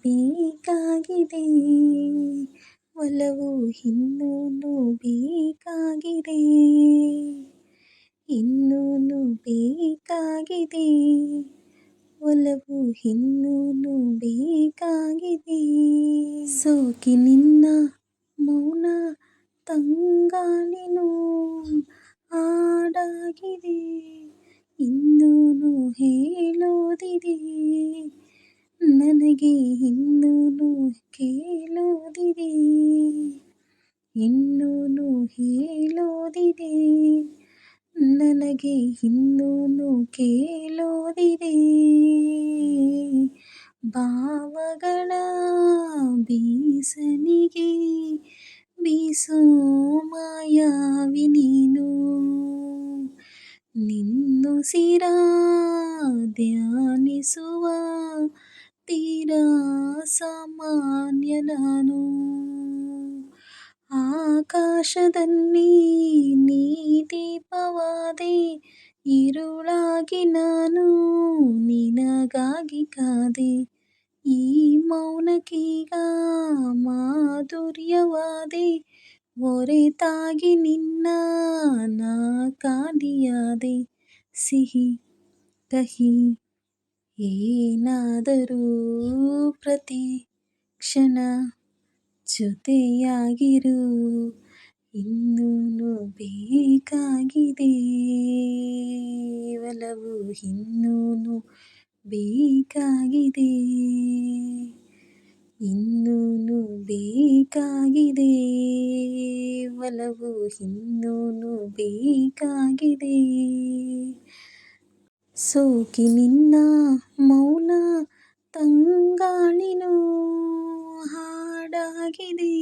ಬೇಕಾಗಿದೆ ಒಲವು ಇನ್ನೂನು ಬೇಕಾಗಿದೆ ಇನ್ನೂನು ಬೇಕಾಗಿದೆ ಒಲವು ಇನ್ನೂನು ಬೇಕಾಗಿದೆ ಸೋಕಿ ನಿನ್ನ ಮೌನ ತಂಗಾಳಿನು ಹಾಡಾಗಿದೆ ಇನ್ನೂನು ಹೇಳೋದಿದೆ ನನಗೆ ಇನ್ನೂನು ಕೇಳೋದಿದೆ. ಇನ್ನೂನು ಹೇಳೋದಿದೆ ನನಗೆ ಇನ್ನೂನು ಕೇಳೋದಿದೆ. ಭಾವಗಳ ಬೀಸನಿಗೆ ಬೀಸೋ ಮಾಯಾವಿ ನೀನು. ನಿನ್ನುಸಿರ ಧ್ಯಾನಿಸುವ ತೀರಾ ಸಾಮಾನ್ಯ ನಾನು. ಆಕಾಶದಲ್ಲಿ ನೀ ದೀಪವಾದೆ ಇರುಳಾಗಿ ನಾನು ನಿನಗಾಗಿ ಕಾದೆ. ಈ ಮೌನಕೀಗ ಮಾಧುರ್ಯವಾದೆ ಒರೆತಾಗಿ ನಿನ್ನ ನಾ ಕಾದಿಯಾದೆ. ಸಿಹಿ, ಕಹಿ ಏನಾದರೂ ಪ್ರತಿ ಕ್ಷಣ ಜೊತೆಯಾಗಿರು ಇನ್ನೂನು ಬೇಕಾಗಿದೆ ಒಲವು ಇನ್ನೂನು ಬೇಕಾಗಿದೆ ಇನ್ನೂನು ಬೇಕಾಗಿದೆ ಒಲವು ಇನ್ನೂನು ಬೇಕಾಗಿದೆ ಸೋಕಿ ನಿನ್ನ ಮೌನ ತಂಗಾಳಿನು ಹಾಡಾಗಿದೆ.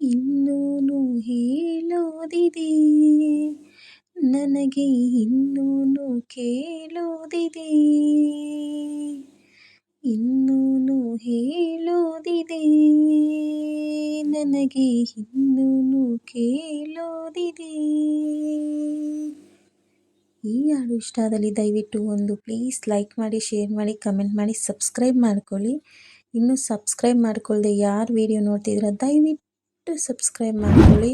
ಇನ್ನೂನು ಹೇಳೋದಿದೆ. ನನಗೆ ಇನ್ನೂನು ಕೇಳೋದಿದೆ. ಇನ್ನೂನು ಹೇಳೋದಿದೆ. ನನಗೆ ಇನ್ನೂನು ಕೇಳೋದಿದೆ. ಈ ಹಾಡು ಇಷ್ಟ ಆದಲ್ಲಿ ದಯವಿಟ್ಟು ಒಂದು ಪ್ಲೀಸ್ ಲೈಕ್ ಮಾಡಿ ಶೇರ್ ಮಾಡಿ ಕಮೆಂಟ್ ಮಾಡಿ ಸಬ್ಸ್ಕ್ರೈಬ್ ಮಾಡ್ಕೊಳ್ಳಿ. ಇನ್ನೂ ಸಬ್ಸ್ಕ್ರೈಬ್ ಮಾಡ್ಕೊಳ್ಳದೆ ಯಾರು ವಿಡಿಯೋ ನೋಡ್ತಿದ್ದೀರ ದಯವಿಟ್ಟು ಸಬ್ಸ್ಕ್ರೈಬ್ ಮಾಡ್ಕೊಳ್ಳಿ.